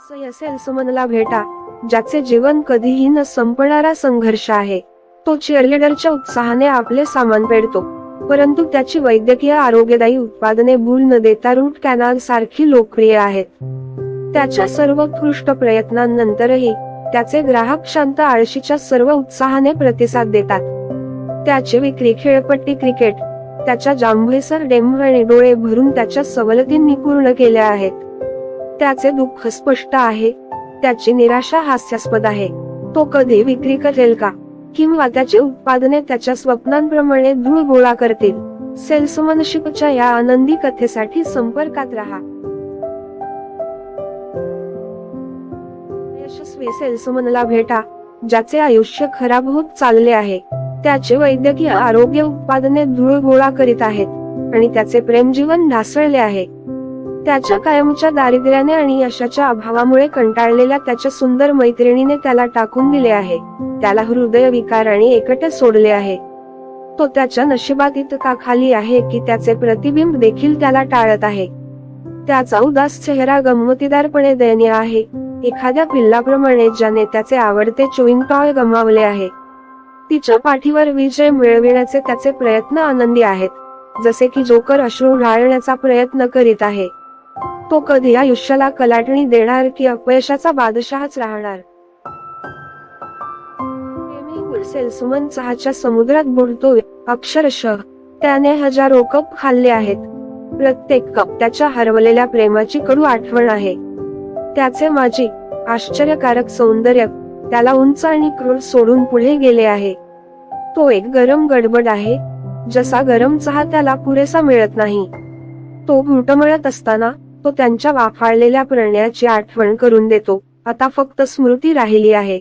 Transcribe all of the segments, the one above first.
असं असेल सुमनला भेटा ज्याचे जीवन कधीही न संपणारा संघर्ष आहे. तो चेअरलीडरच्या उत्साहाने आपले सामान पेडतो. परंतु त्याची वैद्यकीय आरोग्यदायी उत्पादने भूल न देता रूट कॅनाल सारखी लोकप्रिय आहेत. त्याच्या सर्वोत्कृष्ट प्रयत्नांनंतरही त्याचे ग्राहक शांत आळशीच्या सर्व उत्साहाने प्रतिसाद देतात. त्याची विक्री खेळपट्टी क्रिकेट त्याच्या जांभेसर डेंब आणि डोळे भरून त्याच्या सवलतींनी पूर्ण केल्या आहेत. त्याचे दुःख स्पष्ट आहे. त्याची निराशा हास्यास्पद आहे. तो कधी विक्री करेल का? किंवा त्याची उत्पादने त्याच्या स्वप्नांप्रमाणे धूळ गोळा करतील? सेल्समनशिपच्या या आनंदी कथेसाठी संपर्कात राहा. यशस्वी सेल्समनला भेटा ज्याचे आयुष्य खराब होत चालले आहे. त्याचे वैद्यकीय आरोग्य उत्पादने धूळ गोळा करीत आहेत. आणि त्याचे प्रेमजीवन ढासळले आहे. त्याच्या कायमच्या दारिद्र्याने आणि यशाच्या अभावामुळे कंटाळलेल्या त्याच्या सुंदर मैत्रिणीने त्याला टाकून दिले आहे. त्याला हृदय विकार आणि एकटे सोडले आहे. तो त्याच्या नशिबात इतका खाली आहे की त्याचे प्रतिबिंब देखील त्याला टाळत आहे. त्याचा उदास चेहरा गमतीदारपणे दयनीय आहे. एखाद्या पिल्लाप्रमाणे ज्याने त्याचे आवडते चोईंग टॉय गमावले आहे. तिच्या पाठीवर विजय मिळविण्याचे त्याचे प्रयत्न आनंदी आहेत. जसे की जोकर अश्रू ढाळण्याचा प्रयत्न करीत आहे. तो कधी आयुष्याला कलाटणी देणार की अपयशाचा बादशहाच राहणार? सेल्समन चहाच्या समुद्रात बुडतोय. अक्षरशः त्याने हजारो कप खाल्ले आहेत. प्रत्येक कप त्याच्या हरवलेल्या प्रेमाची कडू आठवण आहे. त्याचे माझी आश्चर्यकारक सौंदर्य त्याला उंच आणि क्रूर सोडून पुढे गेले आहे. तो एक गरम गडबड आहे. जसा गरम चहा त्याला पुरेसा मिळत नाही. तो घुटमळत असताना तो त्यांच्या वाफाळलेल्या प्रण्याची आठवण करून देतो. आता फक्त स्मृती राहिली आहे.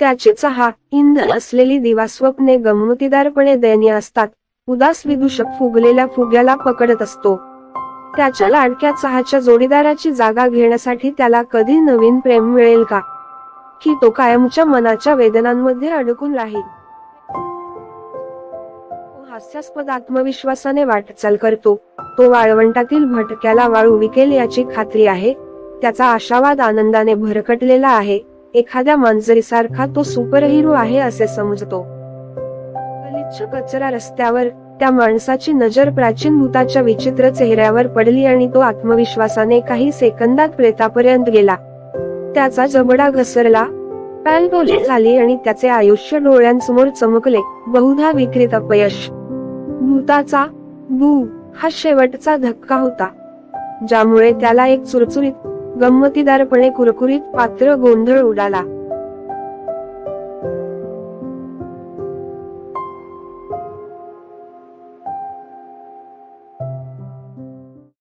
त्याचे चहा इंधन असलेली दिवा स्वप्ने गमतीदारपणे दयनीय असतात. उदास विदूषक फुगलेल्या फुग्याला पकडत असतो. त्याच्या लाडक्या चहाच्या जोडीदाराची जागा घेण्यासाठी त्याला कधी नवीन प्रेम मिळेल का? की तो कायमच्या मनाच्या वेदनांमध्ये अडकून राहील? हास्यास्पद आत्मविश्वासाने वाटचाल करतो. तो वाळवंटातील भटक्याला वाळू विकेल याची खात्री आहे. त्याचा आशावाद आनंदाने भरकटलेला आहे. एखाद्या मांजरीसारखा तो सुपर हिरो आहे असे समजतो. कचरा रस्त्यावर त्या माणसाची नजर प्राचीन भूताच्या विचित्र चेहऱ्यावर पडली आणि तो आत्मविश्वासाने काही सेकंदात प्रेतापर्यंत गेला. त्याचा जबडा घसरला. पॅल झाली आणि त्याचे आयुष्य डोळ्यांसमोर चमकले. बहुधा विक्रीत अपयश. भूताचा बू हा शेवटचा धक्का होता ज्यामुळे त्याला एक चुरचुरीत गंमतीदारपणे कुरकुरीत पात्र गोंधळ उडाला.